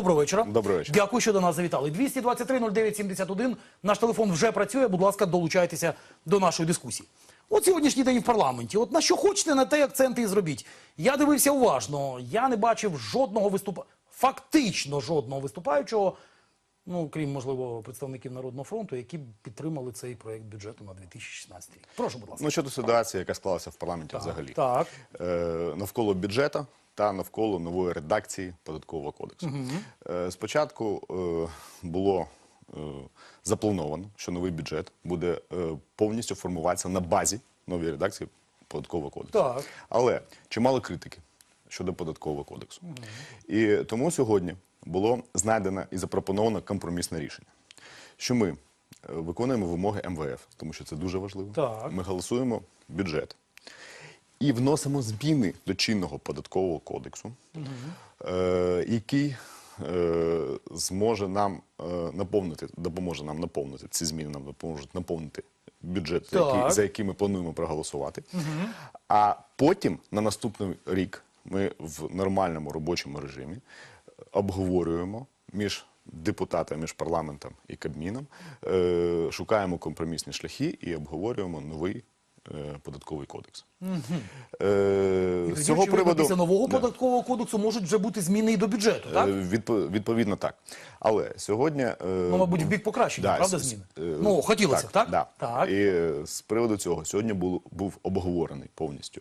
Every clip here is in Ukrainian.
Доброго вечора. Доброго вечора. Дякую, що до нас завітали. 223 09 71. Наш телефон вже працює. Будь ласка, долучайтеся до нашої дискусії. От сьогоднішній день в парламенті. От на що хочете, на те акценти і зробіть. Я дивився уважно. Я не бачив жодного виступа, фактично жодного виступаючого, ну крім можливо представників Народного фронту, які підтримали цей проект бюджету на 2016 рік. Прошу, будь ласка. Ну щодо ситуації, яка склалася в парламенті взагалі Так. Е, навколо бюджету та навколо нової редакції податкового кодексу. Е, спочатку е, було е, заплановано, що новий бюджет буде повністю формуватися на базі нової редакції податкового кодексу. Так. Але чимало критики щодо податкового кодексу. І тому сьогодні було знайдено і запропоновано компромісне рішення, що ми виконуємо вимоги МВФ, тому що це дуже важливо. Так. Ми голосуємо бюджет і вносимо зміни до чинного податкового кодексу, е, який е, зможе нам е, наповнити, допоможе нам наповнити ці зміни, нам допоможуть наповнити бюджет, за який, за який ми плануємо проголосувати. А потім на наступний рік ми в нормальному робочому режимі обговорюємо між депутатами, між парламентом і Кабміном, е, шукаємо компромісні шляхи і обговорюємо новий податковий кодекс. Е, з цього приводу після нового Да. податкового кодексу можуть вже бути зміни і до бюджету, так? Е, відповідно так. Але сьогодні е, Ну, мабуть, в бік покращення, правда, зміни? е, Ну, хотілося б, так? Да. Так. І е, з приводу цього сьогодні був, був обговорений повністю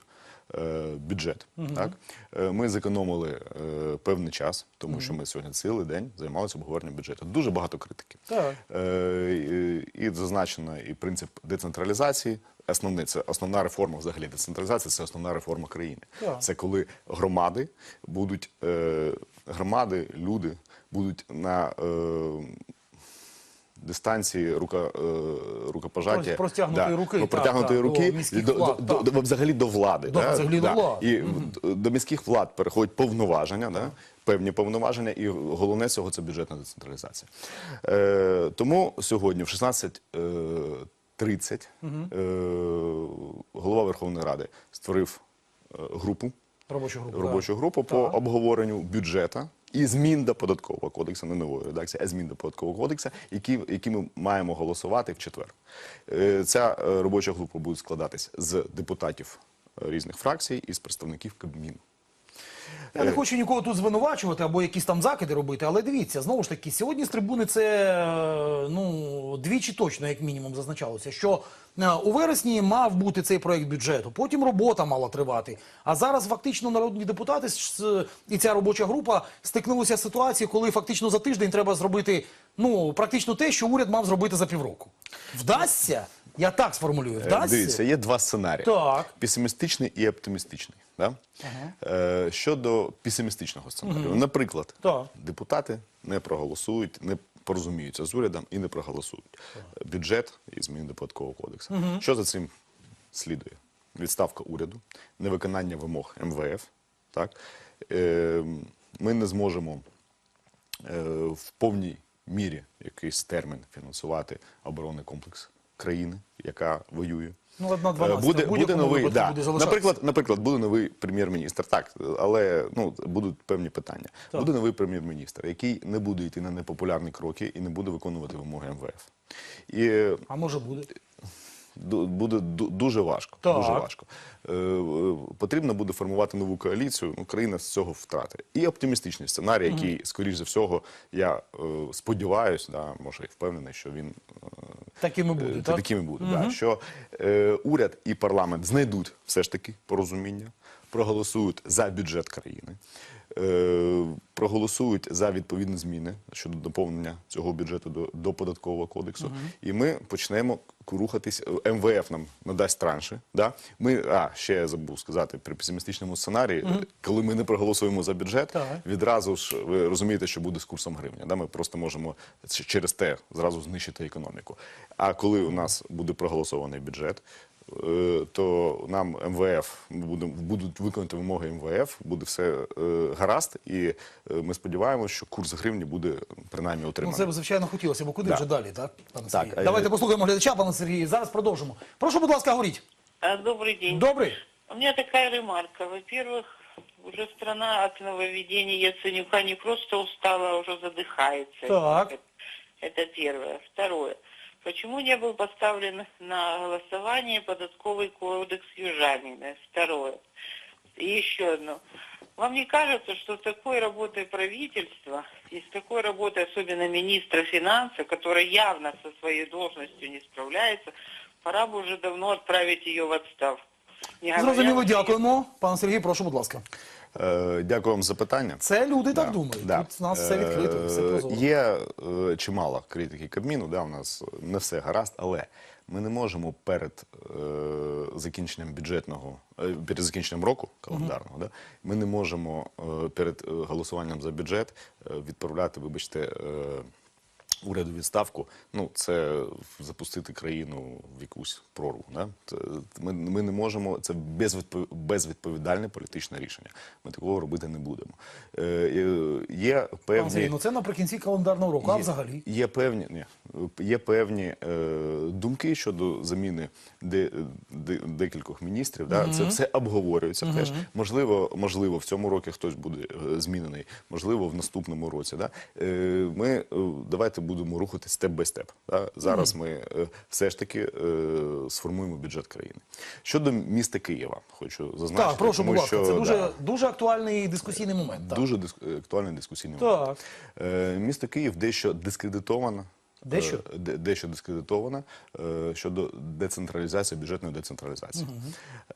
е, бюджет. Так? Е, Ми зекономили е, певний час, тому що ми сьогодні цілий день займалися обговоренням бюджету. Дуже багато критики. Так. Е, і, і зазначено і принцип децентралізації. Основний це основна реформа взагалі децентралізація це основна реформа країни. Так. Це коли громади будуть е, громади, люди будуть на е, дистанції рука, е, рукопожаття Прос- простягнутої руки, ну, так, руки до влад, до, до- взагалі до влади. Да, взагалі до влади. І до міських влад переходять повноваження, да? певні повноваження, і головне цього це бюджетна децентралізація. Е, тому сьогодні в 16.30 е, голова Верховної Ради створив е, групу, Робочу групу. робочу групу по обговоренню бюджету і змін до податкового кодексу, не нової редакції, а змін до податкового кодексу, які, які ми маємо голосувати в четвер. Е, Ця е, робоча група буде складатись з депутатів е, різних фракцій і з представників Кабміну. Я не хочу нікого тут звинувачувати або якісь там закиди робити, але дивіться, знову ж таки, сьогодні з трибуни це е, ну двічі точно, як мінімум, зазначалося, що е, у вересні мав бути цей проект бюджету, потім робота мала тривати. А зараз фактично народні депутати і ця робоча група стикнулися з ситуацією, коли фактично за тиждень треба зробити ну практично те, що уряд мав зробити за півроку. Вдасться? Я так сформулюю. Е, Вдасться? Дивіться, є два сценарії: Так. песимістичний і оптимістичний. Да? Е, щодо песимістичного сценарію, наприклад, Так. депутати не проголосують, не порозуміються з урядом і не проголосують бюджет і зміни до податкового кодексу. Що за цим слідує? Відставка уряду, невиконання вимог МВФ. Так? Е, ми не зможемо е, в повній мірі якийсь термін фінансувати оборонний комплекс країни, яка воює. Ну, одна два 12, буде, буде новий, да. буде наприклад, наприклад, буде новий прем'єр-міністр. Так, але ну будуть певні питання. Буде новий прем'єр-міністр, який не буде йти на непопулярні кроки і не буде виконувати вимоги МВФ. І е, А може буде? Буде ду- дуже важко. Так. Дуже важко. Е, е, потрібно буде формувати нову коаліцію. Ну, країна з цього втратить. І оптимістичний сценарій, який, скоріш за всього, я е, сподіваюся, да, може і впевнений, що він е, Такими буде, Е, так? Такими буде, да, що е, уряд і парламент знайдуть все ж таки порозуміння, проголосують за бюджет країни, проголосують за відповідні зміни щодо доповнення цього бюджету до, до податкового кодексу, і ми почнемо рухатись. е, МВФ нам надасть транші. Да? Ми, а ще я забув сказати, при песимістичному сценарії, е, коли ми не проголосуємо за бюджет, Так. відразу ж ви розумієте, що буде з курсом гривня. Да? Ми просто можемо через те зразу знищити економіку. А коли у нас буде проголосований бюджет, е, то нам МВФ ми будемо будуть виконати вимоги МВФ, буде все е, гаразд, і е, ми сподіваємося, що курс гривні буде принаймні Ну, утриманий. це б, звичайно хотілося, бо куди Да. вже далі, так, пане Так, Сергію? а Давайте я- послухаємо глядача, пане Сергію. Зараз продовжимо. Прошу, будь ласка, говоріть. А, Добрый день. Добрий? У меня такая ремарка. Во-первых, уже страна от нововведения Яценюка не просто устала, а уже задыхается. Так. Это первое. Второе. Почему не был поставлен на голосование податковый кодекс южанина? Второе. И еще одно. Вам не кажется, что с такой работой правительства и с такой работой особенно министра финансов, который явно со своей должностью не справляется, пора бы уже давно отправить ее в отставку? Не говоря Зрозуміло, уже- дякуємо. Пане Сергій, прошу, будь ласка. Е, Дякую вам за питання. Це люди так думають. да. Тут у нас все відкрито, все Е, прозоро. Є е, чимало критики Кабміну, да, у нас не все гаразд, але ми не можемо перед закінченням бюджетного, перед закінченням року календарного, да, ми не можемо перед голосуванням за бюджет відправляти, вибачте, уряду відставку, ну це запустити країну в якусь прорву. Да? Це, ми, ми не можемо, це безвідпов- безвідповідальне політичне рішення. Ми такого робити не будемо. Е, е, є певні, Сергій, ну це наприкінці календарного року, а є- взагалі? Є певні, ні, є певні е, думки щодо заміни де, де, декількох міністрів. Да? Це все обговорюється теж. Можливо, можливо, в цьому році хтось буде е, змінений, можливо, в наступному році. Да? Е, ми е, давайте будемо рухати степ бай степ. Зараз ми е, все ж таки е, сформуємо бюджет країни. Щодо міста Києва, хочу зазначити. Так, прошу, тому будь ласка, що, це дуже, да, дуже актуальний дискусійний момент. Так. Дуже диск- актуальний дискусійний Так. момент. Е, місто Київ дещо дискредитовано. Дещо? Е, дещо дискредитовано е, щодо децентралізації, бюджетної децентралізації.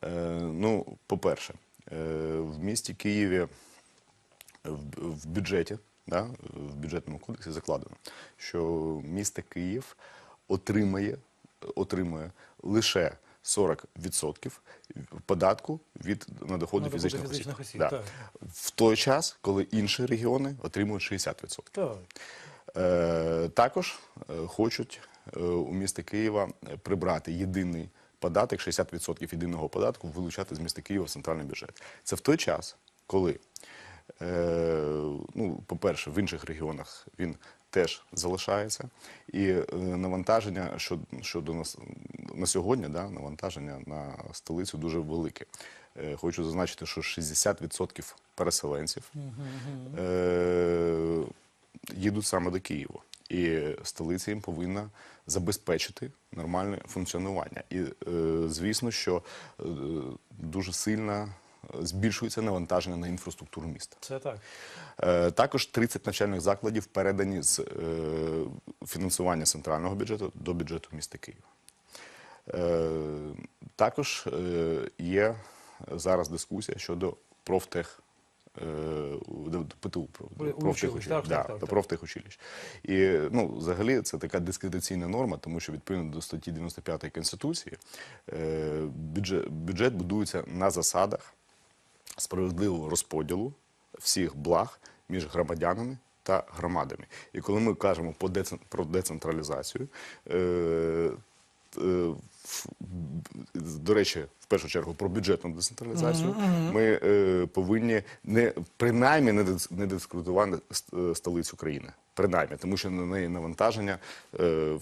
Е, ну, по-перше, е, в місті Києві в бюджеті, да, в бюджетному кодексі закладено, що місто Київ отримає, отримує лише 40% податку від на доходи фізичних, фізичних осіб. Да. так. В той час, коли інші регіони отримують 60%. Так. Е, також е, хочуть е, у міста Києва прибрати єдиний податок, 60% єдиного податку, вилучати з міста Києва в центральний бюджет. Це в той час, коли, ну, по-перше, в інших регіонах він теж залишається, і е, навантаження щодо, щодо нас на сьогодні, да, навантаження на столицю дуже велике. Е, Хочу зазначити, що 60% переселенців е, їдуть саме до Києва. І столиця їм повинна забезпечити нормальне функціонування. І е, звісно, що е, дуже сильно збільшується навантаження на інфраструктуру міста. Це так. Е, Також 30 навчальних закладів передані з е, фінансування центрального бюджету до бюджету міста Києва. Е, Також е, є зараз дискусія щодо профтех. ПТУ профтехучилищ. І ну, взагалі це така дискредитаційна норма, тому що відповідно до статті 95 Конституції бюджет, бюджет будується на засадах справедливого розподілу всіх благ між громадянами та громадами. І коли ми кажемо про децентралізацію, е, до речі, в першу чергу про бюджетну децентралізацію, ми е, повинні не принаймні не не дискредитувати е, столицю країни. Принаймні, тому що на неї навантаження е,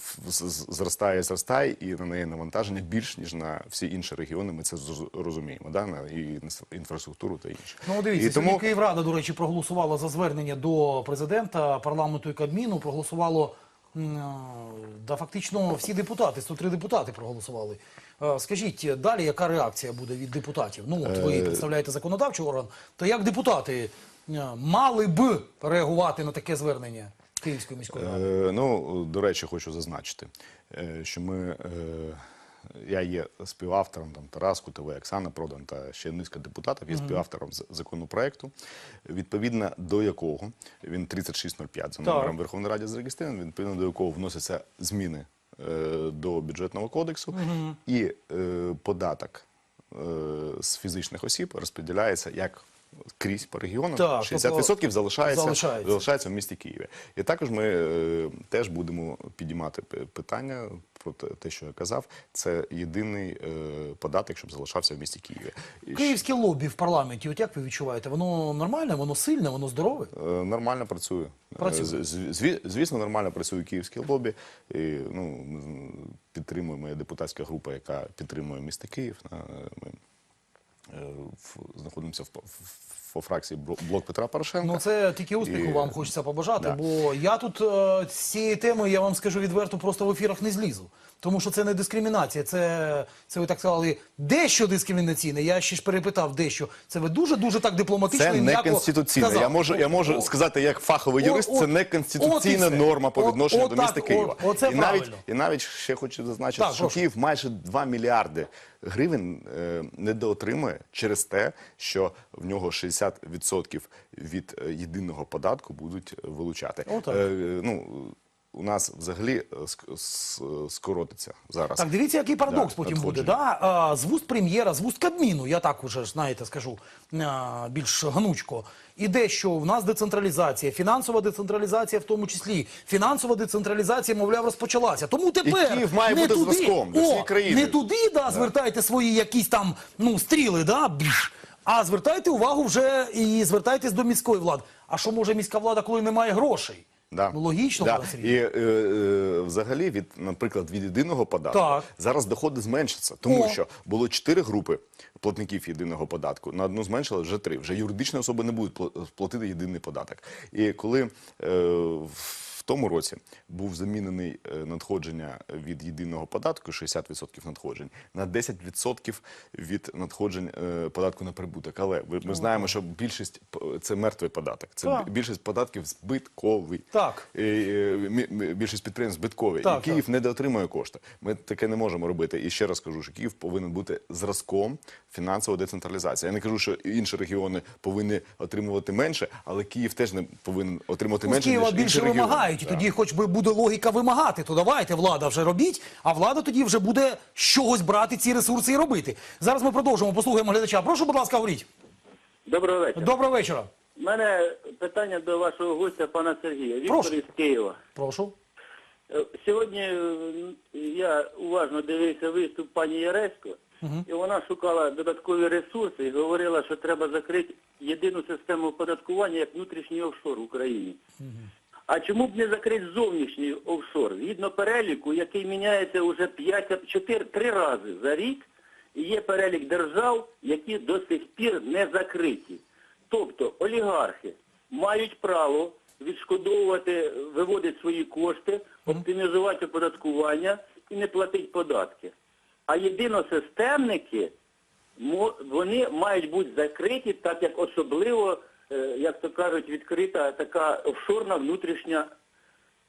зростає, і зростає, і на неї навантаження більш ніж на всі інші регіони. Ми це розуміємо, да? на і інфраструктуру та інше. Ну, дивіться, і сьогодні Київрада, до речі, проголосувала за звернення до президента, парламенту і Кабміну. Проголосувало е, да, фактично всі депутати, 103 депутати проголосували. Е, Скажіть, далі яка реакція буде від депутатів? Ну, от ви Е, представляєте законодавчий орган, то як депутати е, мали б реагувати на таке звернення Київської міської ради? Е, ну, до речі, хочу зазначити, що ми. е, Я є співавтором там Тарас Кутовий, Оксана Продан та ще низка депутатів є співавтором законопроекту, відповідно до якого він 3605 за номером Верховної Ради зареєстрований, відповідно до якого вносяться зміни е, до бюджетного кодексу. І е, податок е, з фізичних осіб розподіляється як крізь по регіонам. Так, 60% залишається, залишається. залишається в місті Києві. І також ми е, теж будемо підіймати питання про те, що я казав. Це єдиний е, податок, щоб залишався в місті Києві. І Київське лобі в парламенті, от як ви відчуваєте? Воно нормальне, воно сильне, воно здорове? Е, Нормально працює. Працює. Е, з- з- зві- Звісно, нормально працює київське лобі. І, ну, підтримує моя депутатська група, яка підтримує місто Київ. Е, Ми е, в- знаходимося в, п- в, фракції Блок Петра Порошенка. Ну це тільки успіху І- вам хочеться побажати, Да. бо я тут е, з цієї теми, я вам скажу відверто, просто в ефірах не злізу. Тому що це не дискримінація, це, це ви так сказали, дещо дискримінаційне. Я ще ж перепитав дещо. Це ви дуже дуже так дипломатично Це і не конституційне. сказали. Я можу, я можу О, сказати, як фаховий О, юрист, от- це не конституційна норма по відношенню от до так, міста Києва. от- оце і навіть і навіть ще хочу зазначити, Так, що прошу. Київ майже 2 мільярди гривень е, недоотримує через те, що в нього 60% від е, єдиного податку будуть е, вилучати. Отак. Е, ну, у нас взагалі е, с- скоротиться зараз. Так, дивіться, який парадокс Да, потім буде. Да? З вуст прем'єра, з вуст Кабміну, я так уже знаєте, скажу більш гнучко. Іде, що в нас децентралізація, фінансова децентралізація в тому числі. Фінансова децентралізація, мовляв, розпочалася. Тому тепер Київ має не бути туди, зразком о, країни. не туди, да, звертайте свої якісь там ну, стріли, да, бж, а звертайте увагу вже і звертайтесь до міської влади. А що може міська влада, коли немає грошей? Да. Ну, логічно, да. І е, е, взагалі від, наприклад, від єдиного податку Так. зараз доходи зменшаться, тому О. що було чотири групи платників єдиного податку. На одну зменшили вже три. Вже юридичні особи не будуть пла- платити єдиний податок. І коли е, в тому році був замінений е, надходження від єдиного податку 60% надходжень на 10% від надходжень е, податку на прибуток. Але ми знаємо, що більшість це мертвий податок. Це Так. більшість податків збитковий. Так. Більшість підприємств збиткові. Так, і Київ не доотримує кошти. Ми таке не можемо робити. І ще раз кажу, що Київ повинен бути зразком фінансової децентралізації. Я не кажу, що інші регіони повинні отримувати менше, але Київ теж не повинен отримувати Ну, менше. Києва ніж інші більше регіони. вимагають, і тоді хоч би буде логіка вимагати, то давайте, влада вже робіть, а влада тоді вже буде з чогось брати ці ресурси і робити. Зараз ми продовжимо, послухаємо глядача. Прошу, будь ласка, говоріть. Доброго вечора. Доброго вечора. У мене питання до вашого гостя, пана Сергія. Віктор Прошу. із Києва. Прошу. Е, Сьогодні е, я уважно дивився виступ пані Яресько, і вона шукала додаткові ресурси і говорила, що треба закрити єдину систему оподаткування як внутрішній офшор в Україні. А чому б не закрити зовнішній офшор? Згідно переліку, який міняється вже 5, 4, 3 рази за рік, і є перелік держав, які до сих пір не закриті. Тобто олігархи мають право відшкодовувати, виводити свої кошти, оптимізувати оподаткування і не платити податки. А єдиносистемники, вони мають бути закриті, так як особливо, е, як то кажуть, відкрита така офшорна внутрішня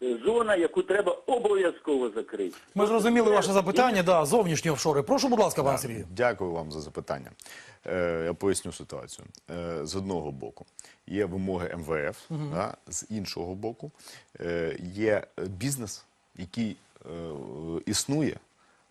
е, зона, яку треба обов'язково закрити. Ми зрозуміли ваше запитання, да, зовнішні офшори. Прошу, будь ласка, пане Сергію. Дякую вам за запитання. Е, я поясню ситуацію. Е, з одного боку є вимоги МВФ, да, з іншого боку е, є бізнес, який е, існує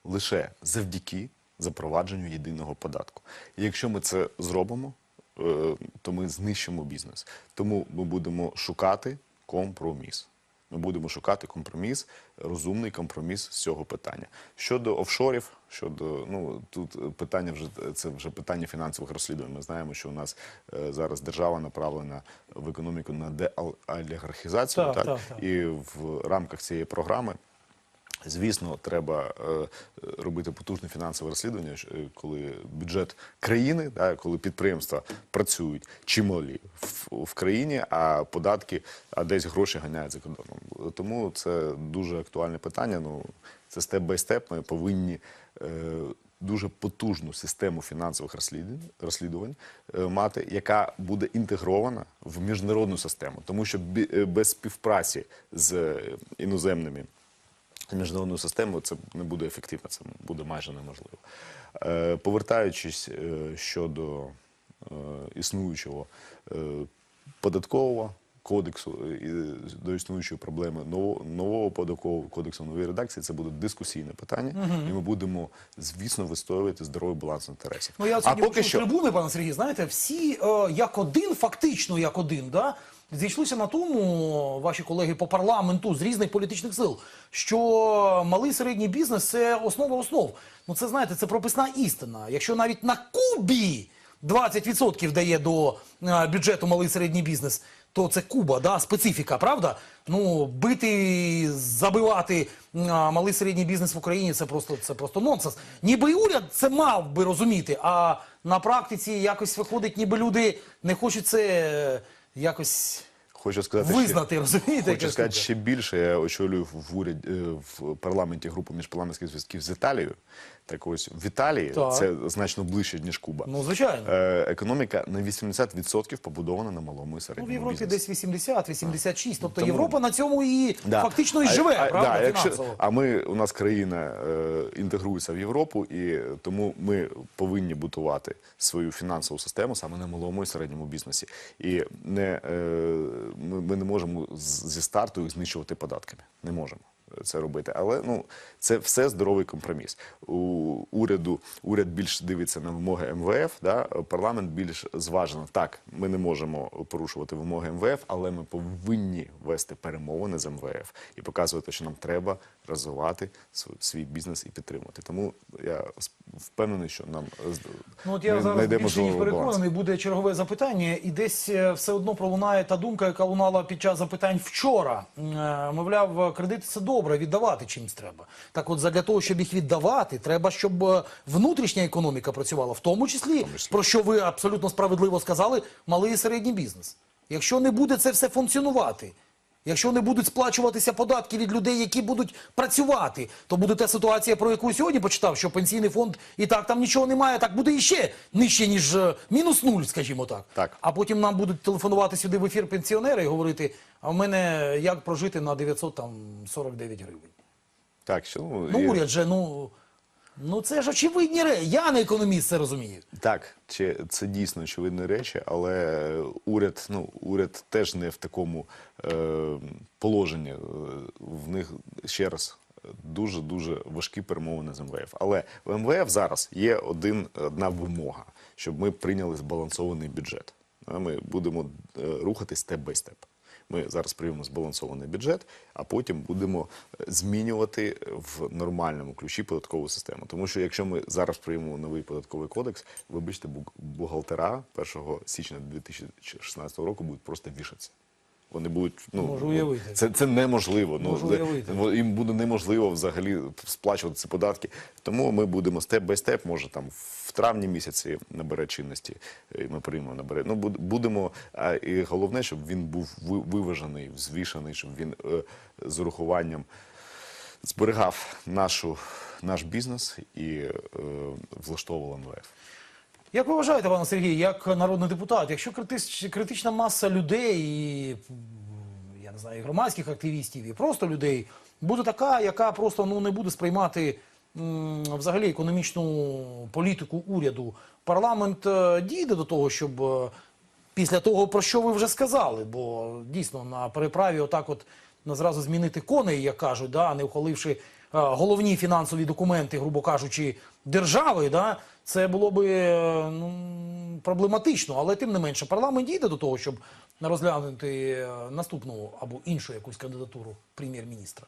лише завдяки запровадженню єдиного податку. І якщо ми це зробимо, е, то ми знищимо бізнес. Тому ми будемо шукати компроміс. Ми будемо шукати компроміс, розумний компроміс з цього питання. Щодо офшорів, щодо ну тут питання вже це вже питання фінансових розслідувань. Ми знаємо, що у нас е, зараз держава направлена в економіку на деолігархізацію, Так, так, так, так. і в рамках цієї програми. Звісно, треба е, робити потужне фінансове розслідування, е, коли бюджет країни, да, коли підприємства працюють чималі в, країні, а податки, а десь гроші ганяють за кордоном. Тому це дуже актуальне питання. Ну це степ бай степ. Ми повинні е, дуже потужну систему фінансових розслідувань, розслідувань мати, яка буде інтегрована в міжнародну систему, тому що без співпраці з е, міжнародну систему, це не буде ефективно, це буде майже неможливо. Е, повертаючись е, щодо е, існуючого е, податкового кодексу е, і до існуючої проблеми нового, нового податкового кодексу нової редакції, це буде дискусійне питання, і ми будемо, звісно, вистоювати здоровий баланс інтересів. Ну, я а сьогодні поки почув що трибуни, пане Сергій, знаєте, всі е, як один, фактично як один, да, зійшлися на тому, ваші колеги по парламенту з різних політичних сил, що малий середній бізнес це основа основ. Ну це знаєте, це прописна істина. Якщо навіть на Кубі 20% дає до е, бюджету малий середній бізнес, то це Куба, да, специфіка, правда? Ну, бити, забивати а, малий середній бізнес в Україні це просто, це просто нонсенс. Ніби і уряд це мав би розуміти, а на практиці якось виходить, ніби люди не хочуть це е, якось Хочу сказати, визнати, розумієте? Хочу сказати ще більше. Я очолюю в уряд е, в парламенті групу міжпарламентських зв'язків з Італією. Так ось в Італії Так. це значно ближче ніж Куба. Ну, звичайно. Е, економіка на 80% побудована на малому і Ну, середньому в Європі бізнесі. десь 80, 86. Тобто Тому- Європа на цьому і Да. фактично і А- живе, а, правда, да, якщо- фінансово. а ми у нас країна е, інтегрується в Європу, і тому ми повинні будувати свою фінансову систему саме на малому і середньому бізнесі. І не е, ми, ми не можемо з- зі старту їх знищувати податками. Не можемо. Це робити, але ну це все здоровий компроміс. У уряду уряд більш дивиться на вимоги МВФ. Да? Парламент більш зважено. Так, ми не можемо порушувати вимоги МВФ, але ми повинні вести перемовини з МВФ і показувати, що нам треба розвивати свій бізнес і підтримувати. Тому я впевнений, що нам Ну, от я ми зараз більше ніж переконаний, буде чергове запитання, і десь е, все одно пролунає та думка, яка лунала під час запитань вчора. Е, Мовляв, кредити це добре, віддавати чимсь треба. Так от, для того, щоб їх віддавати, треба, щоб е, внутрішня економіка працювала, в тому числі, про що ви абсолютно справедливо сказали, малий і середній бізнес. Якщо не буде це все функціонувати, Якщо не будуть сплачуватися податки від людей, які будуть працювати, то буде та ситуація, про яку сьогодні почитав, що пенсійний фонд і так там нічого немає, так буде іще нижче, ніж е, мінус нуль, скажімо так. Так. А потім нам будуть телефонувати сюди в ефір пенсіонери і говорити, а в мене як прожити на 949 гривень. Так, що ну, Ну, і- уряд же, ну, ну це ж очевидні речі. Я не економіст це розумію. Так, чи це дійсно очевидні речі, але уряд, ну уряд теж не в такому е, положенні. Е, В них ще раз дуже дуже важкі перемовини з МВФ. Але в МВФ зараз є один одна вимога, щоб ми прийняли збалансований бюджет. Ми будемо е, рухатись степ бай степ. Ми зараз приймемо збалансований бюджет, а потім будемо е, змінювати в нормальному ключі податкову систему. Тому що якщо ми зараз приймемо новий податковий кодекс, вибачте, бу- бухгалтера 1 січня 2016 року будуть просто вішатися. Вони будуть ну Можу уявити. це, це неможливо. Можу ну уявити. їм буде неможливо взагалі сплачувати ці податки. Тому ми будемо степ бай степ, може там в травні місяці набере чинності. і Ми приймемо набере. Ну будемо. А і головне, щоб він був виважений, взвішаний, щоб він е, з урахуванням зберігав нашу наш бізнес і е, влаштовував МВФ. Як ви вважаєте, пане Сергій, як народний депутат, якщо критична маса людей, я не знаю, громадських активістів, і просто людей, буде така, яка просто ну, не буде сприймати взагалі економічну політику уряду, парламент е, дійде до того, щоб е, після того, про що ви вже сказали, бо дійсно на переправі отак от ну, зразу змінити коней, як кажуть, да, не ухваливши головні фінансові документи, грубо кажучи, держави, да, це було би е, ну, проблематично. Але тим не менше, парламент дійде до того, щоб розглянути е, наступну або іншу якусь кандидатуру прем'єр-міністра.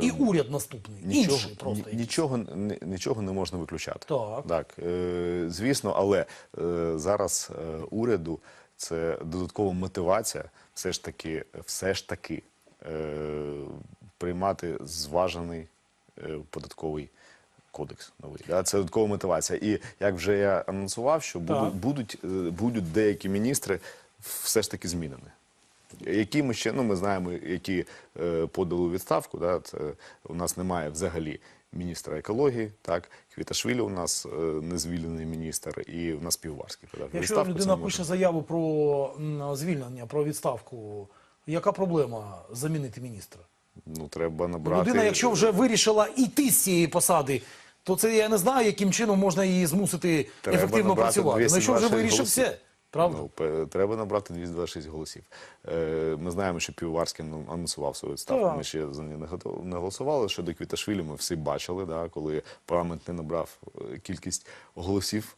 І уряд наступний, Нічого, інший просто. ні- нічого, ні- нічого не можна виключати. Так. Так, е, звісно, але е, зараз е, уряду це додаткова мотивація все ж таки, все ж таки е, приймати зважений е, податковий кодекс новий. Да? Це додаткова мотивація. І як вже я анонсував, що будуть, будуть, е, будуть деякі міністри все ж таки змінені. Які ми ще, ну ми знаємо, які е, подали у відставку. Да, це, у нас немає взагалі міністра екології, так, Квіташвілі у нас е, незвільнений міністр, і у нас Півварський подав Якщо відставку. людина пише можна. заяву про звільнення, про відставку, яка проблема замінити міністра? Ну, треба набрати... Людина, якщо вже вирішила йти з цієї посади, то це я не знаю, яким чином можна її змусити Треба ефективно працювати. Ну, якщо вже вирішив все, правда? Ну, треба набрати 226 голосів. Е, ми знаємо, що Півоварський ну, анонсував свою відставку. Ми ще за неї не голосували. Щодо Квіташвілі ми всі бачили, да, коли парламент не набрав е, кількість голосів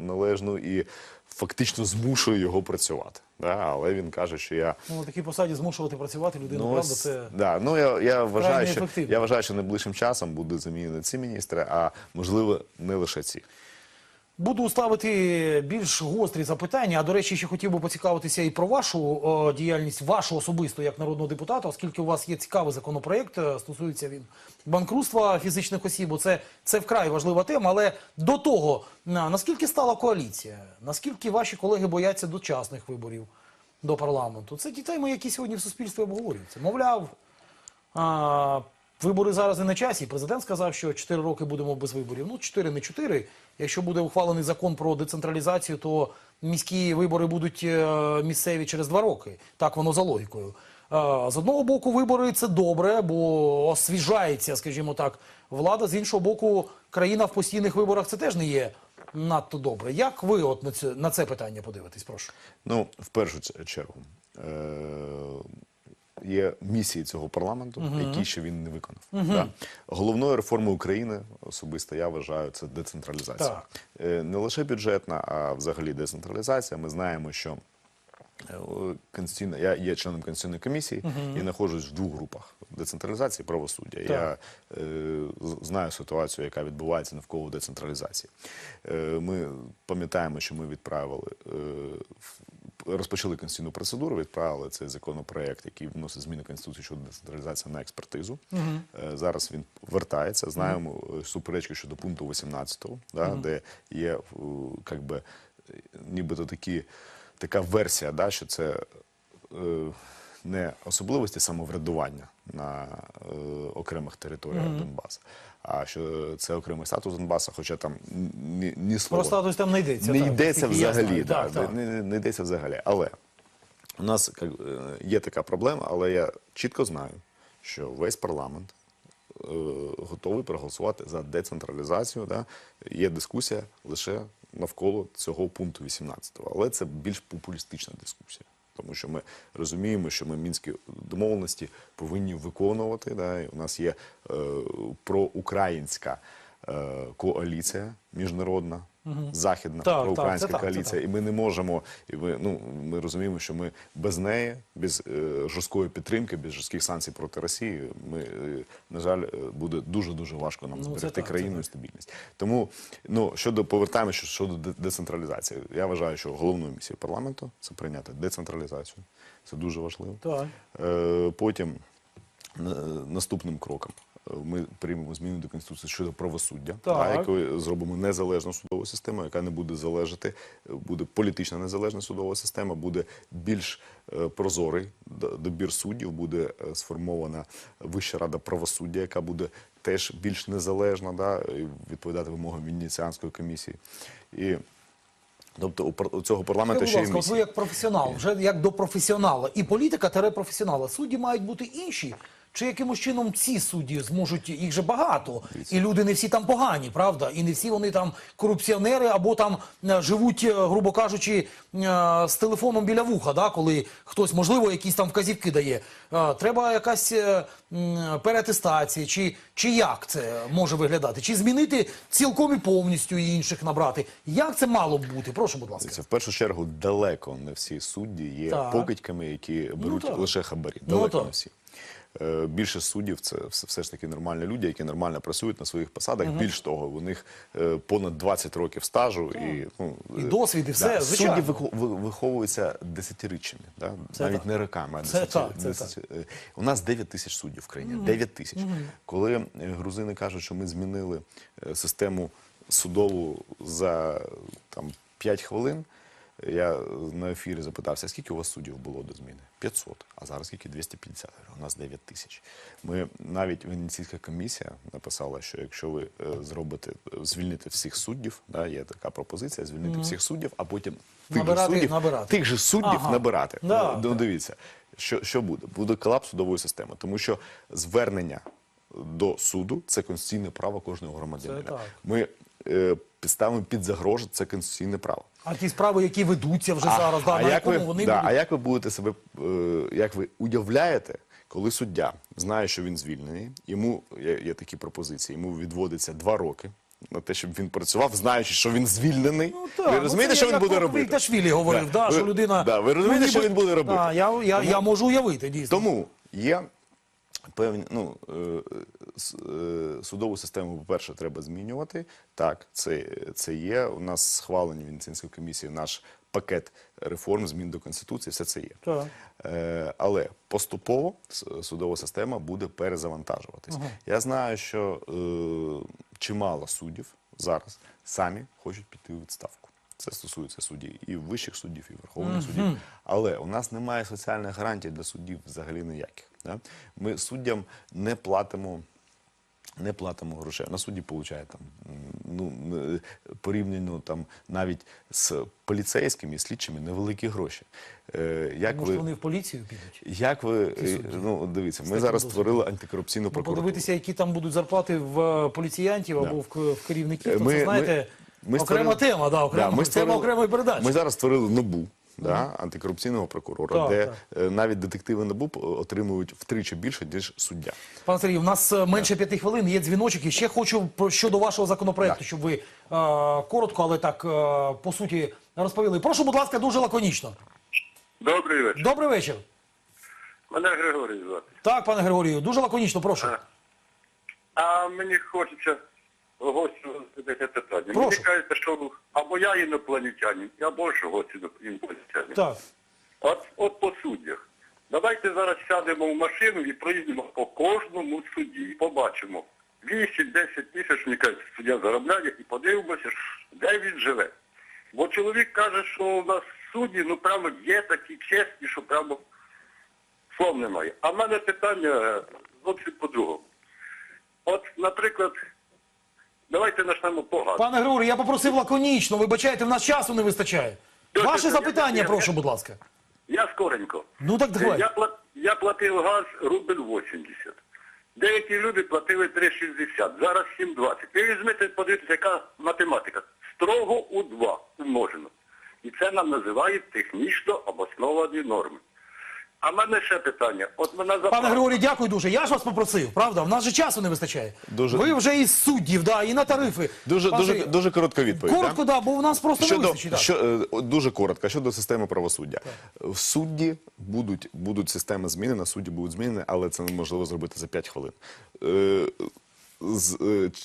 належну і фактично змушує його працювати. Да, але він каже, що я Ну, на такій посаді змушувати працювати людину, правда, ось, це да, ну я, я вважаю, що я вважаю, що найближчим часом будуть замінені ці міністри, а можливо не лише ці. Буду ставити більш гострі запитання. А до речі, ще хотів би поцікавитися і про вашу о, діяльність, вашу особисто як народного депутата, оскільки у вас є цікавий законопроект, е, стосується він банкрутства фізичних осіб. бо Це, це вкрай важлива тема. Але до того, на- наскільки стала коаліція? Наскільки ваші колеги бояться дочасних виборів до парламенту? Це ті теми, які сьогодні в суспільстві обговорюються. Мовляв, а, вибори зараз не на часі. Президент сказав, що 4 роки будемо без виборів. Ну, 4 не 4. Якщо буде ухвалений закон про децентралізацію, то міські вибори будуть е, місцеві через 2 роки. Так воно за логікою. З одного боку, вибори це добре, бо освіжається, скажімо так, влада. З іншого боку, країна в постійних виборах це теж не є надто добре. Як ви от на це, на це питання подивитесь? Прошу. Ну, в першу чергу, е- є місії цього парламенту, які ще він не виконав. Да? Головною реформою України, особисто я вважаю, це децентралізація. Так. Е, Не лише бюджетна, а взагалі децентралізація. Ми знаємо, що е, конституційна, я є членом конституційної комісії і знаходжусь в двох групах: децентралізації і правосуддя. Я е, знаю ситуацію, яка відбувається навколо децентралізації. Е, ми пам'ятаємо, що ми відправили. Е, Розпочали конституційну процедуру, відправили цей законопроект, який вносить зміни Конституції щодо децентралізації на експертизу. Е, Зараз він вертається. Знаємо е, суперечки щодо пункту 18, да, де є е, как би, е, нібито такі, така версія, да, що це е, не особливості самоврядування на е, окремих територіях Донбасу, а що це окремий статус Донбасу, хоча там ні, ні слова Про статус там не йдеться. не так, йдеться взагалі. знаю. Так, так. Не, йдеться взагалі. Але у нас е, є така проблема, але я чітко знаю, що весь парламент е, готовий проголосувати за децентралізацію. Да? Є дискусія лише навколо цього пункту 18. Але це більш популістична дискусія. Тому що ми розуміємо, що ми мінські домовленості повинні виконувати. Да? І у нас є е, проукраїнська е, коаліція міжнародна, західна Так, так, проукраїнська так, коаліція, і ми не можемо. І ми, ну, ми розуміємо, що ми без неї, без е, жорсткої підтримки, без жорстких санкцій проти Росії, ми, е, на жаль, е, буде дуже дуже важко нам Ну, зберегти так, країну і стабільність. Тому ну щодо повертаємося щодо децентралізації, я вважаю, що головною місією парламенту це прийняти децентралізацію. Це дуже важливо. Так. Е, Потім на- наступним кроком е, ми приймемо зміни до конституції щодо правосуддя, Так. да, якою зробимо незалежну судову систему, яка не буде залежати, буде політична незалежна судова система, буде більш е, прозорий добір суддів, буде е, сформована Вища рада правосуддя, яка буде теж більш незалежна, да, відповідати вимогам Венеціанської комісії. І тобто у цього парламенту ще ласка, от ви як професіонал, вже як до професіонала, і політика тере професіонала. Судді мають бути інші. Чи якимось чином ці судді зможуть їх же багато, і люди не всі там погані, правда? І не всі вони там корупціонери або там е, живуть, е, грубо кажучи, е, з телефоном біля вуха, да, коли хтось, можливо, якісь там вказівки дає. Треба якась переатестація, чи, чи як це може виглядати? Чи змінити цілком і повністю і інших набрати? Як це мало б бути? Прошу, будь ласка. Це в першу чергу далеко не всі судді є Так. покидьками, які беруть так. лише хабарі. Ну, Далеко так. не всі. Е, Більше суддів це все, ж таки нормальні люди, які нормально працюють на своїх посадах. Більш того, у них е, понад 20 років стажу і, ну, І досвід, і все, Судді звичайно. ви- виховуються десятиріччями, да? Це навіть так. не роками, а Це так, це десяти- е, У нас 9 тисяч суддів в країні. 9 тисяч. Коли грузини кажуть, що ми змінили систему судову за там, 5 хвилин, я на ефірі запитався, скільки у вас суддів було до зміни? 500. А зараз скільки? 250. Я У нас 9 тисяч. Ми навіть Венеційська комісія написала, що якщо ви е, зробите звільнити всіх суддів, да, є така пропозиція, звільнити всіх суддів, а потім тих Набирати, же суддів, набирати. тих же суддів Ага. набирати. Да, ну, ну, дивіться, що, що буде? Буде колапс судової системи, тому що звернення до суду це конституційне право кожного громадянина. Ми е, підставимо під загрожу це конституційне право. А ті справи, які ведуться вже зараз, да, а, на як ви, якому вони да, будуть. а як ви будете себе, е, як ви уявляєте, коли суддя знає, що він звільнений, йому є, є такі пропозиції, йому відводиться два роки. На те, щоб він працював, знаючи, що він звільнений. Ну, так, ви ну, розумієте, що він буде робити? Вікташвілі говорив, да, Ви- що людина. Да, ви розумієте, ну, що він буде робити? Да, я, я, я можу уявити, дійсно. Тому є Певні, ну, е, е, судову систему, по-перше, треба змінювати. Так, це, це є. У нас схвалені Венеційською комісією наш пакет реформ, змін до Конституції, все це є. Так. Е, але поступово судова система буде перезавантажуватись. Я знаю, що е, чимало суддів зараз самі хочуть піти у відставку. Це стосується суддів і вищих суддів, і верховних суддів. Але у нас немає соціальних гарантій для суддів взагалі ніяких. Да? Ми суддям не платимо. Не платимо грошей. На суді получає там ну порівняно там навіть з поліцейськими і слідчими невеликі гроші. Е, як Може, ви вони в поліцію підуть? як ви е, ну дивіться, ми зараз створили антикорупційну Ну, подивитися, які там будуть зарплати в е, поліціянтів або в, в керівників, то Ми- це, знаєте, ми- ми окрема створили- тема, да, окрема, Да, ми тема створили- окремої передачі. Ми зараз створили НАБУ, да, антикорупційного прокурора, Так, де так. е, навіть детективи НАБУ отримують втричі більше, ніж суддя. Пане Сергій, у нас е, менше п'яти хвилин, є дзвіночок. І ще хочу щодо вашого законопроекту, Так. щоб ви е, коротко, але так е, по суті розповіли. Прошу, будь ласка, дуже лаконічно. Добрий вечір. Добрий вечір. Мене Григорій звати. Так, пане Григорію, дуже лаконічно, прошу. А мені хочеться гостю задати питання. Прошу. Мені кажеться, що або я інопланетянин, або ж гость інопланетянин. Так. От, от по суддях. Давайте зараз сядемо в машину і проїдемо по кожному судді і побачимо. 8-10 тисяч, мені кажуть, суддя заробляє і подивимося, де він живе. Бо чоловік каже, що у нас судді, ну прямо є такі чесні, що прямо слов немає. А в мене питання е, зовсім по-другому. От, наприклад, давайте почнемо погано. Пане Григорію, я попросив лаконічно, вибачайте, в нас часу не вистачає. Добре, Ваше запитання, я- прошу, будь ласка. Я скоренько. Ну так давай. Я, пла- я платив газ рубль 80. Деякі люди платили 3,60, зараз 7,20. Ви візьмете, подивіться, яка математика. Строго у 2 умножено. І це нам називають технічно обосновані норми. А в мене ще питання. От мене запитали. Пане Григорій, дякую дуже. Я ж вас попросив, правда? В нас же часу не вистачає. Дуже- Ви вже із суддів, да, і на тарифи. Дуже Пане дуже Сергій, дуже коротка відповідь. Коротко, да? да, бо в нас просто не Щодо, вистачить. що, е, дуже коротко, щодо системи правосуддя. В судді будуть, будуть системи змінені, судді будуть змінені, але це неможливо зробити за 5 хвилин. Е, з,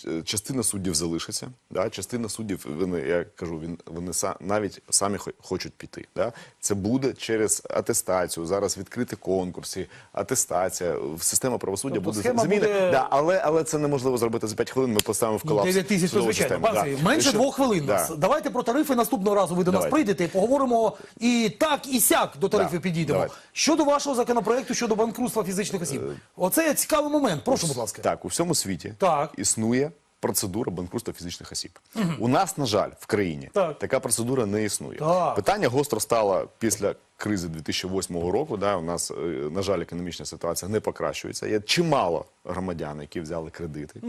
е, частина суддів залишиться, да? частина суддів, вони, я кажу, він, вони са, навіть самі хо- хочуть піти. Да? Це буде через атестацію, зараз відкриті конкурси, атестація, система правосуддя Тобто буде змінена. буде- Да, але, але це неможливо зробити за 5 хвилин, ми поставимо в Ну, колапс 9 тисяч, звичайно. Да. Менше Якщо- двох хвилин. Да. Давайте про тарифи наступного разу ви до нас прийдете і поговоримо і так, і сяк до тарифів Да, підійдемо. давайте. Щодо вашого законопроекту щодо банкрутства фізичних осіб. Оце цікавий момент. Прошу, будь ласка. Так, у всьому світі Так. існує процедура банкрутства фізичних осіб. У нас, на жаль, в країні Так. така процедура не існує. Так. Питання гостро стало після кризи 2008 року. Да, у нас, е, на жаль, економічна ситуація не покращується. Є чимало громадян, які взяли кредити.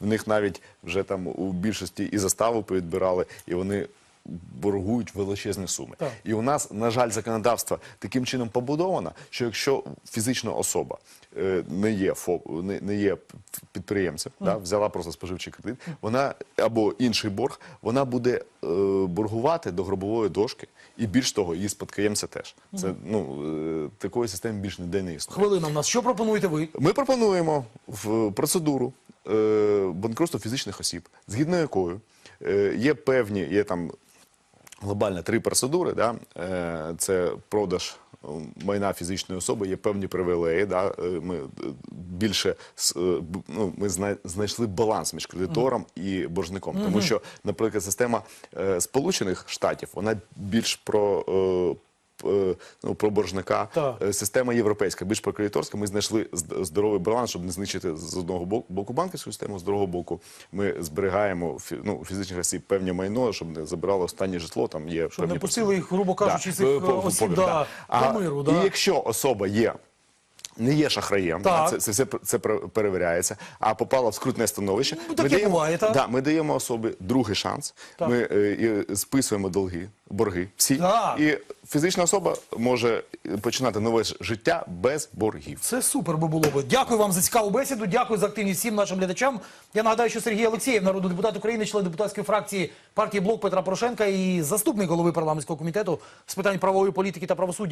В них навіть вже там у більшості і заставу повідбирали, і вони. Боргують величезні суми, Так. і у нас, на жаль, законодавство таким чином побудовано, що якщо фізична особа е, не є ФОП, не, не є підприємцем, да, взяла просто споживчий кредит, вона або інший борг, вона буде е, боргувати до гробової дошки, і більш того, її спадкоємця теж. Це ну е, такої системи більш ніде не існує. Хвилина в нас. Що пропонуєте ви? Ми пропонуємо в процедуру е, банкрутства фізичних осіб, згідно якою е, є певні, є там глобально три процедури. Да? Е, це продаж майна фізичної особи, є певні привілеї. Да? Е, Ми е, більше ну, ми зна- знайшли баланс між кредитором і боржником. Тому що, наприклад, система Сполучених Штатів вона більш про. Е, Ну, про боржника Так. Е, система європейська, більш прокредиторська. Ми знайшли здоровий баланс, щоб не знищити з одного боку, банківську систему, з другого боку ми зберігаємо ну, фізичних осіб певне майно, щоб не забирало останнє житло. Там є Щоб не пустили їх, грубо кажучи, Да. цих Е, е, по- осіб по- да, да. до миру. миру. І Да. якщо особа є. Не є шахраєм, Так. це, це все це пере- перевіряється, а попала в скрутне становище. Ну, таке даємо, буває, так. Да, ми даємо особі другий шанс. Так. Ми е, і списуємо долги, борги всі. Так. І фізична особа може починати нове ж- життя без боргів. Це супер би було би. Дякую вам за цікаву бесіду. Дякую за активність всім нашим глядачам. Я нагадаю, що Сергій Олексєєв, народний депутат України, член депутатської фракції партії Блок Петра Порошенка і заступник голови парламентського комітету з питань правової політики та правосуддя.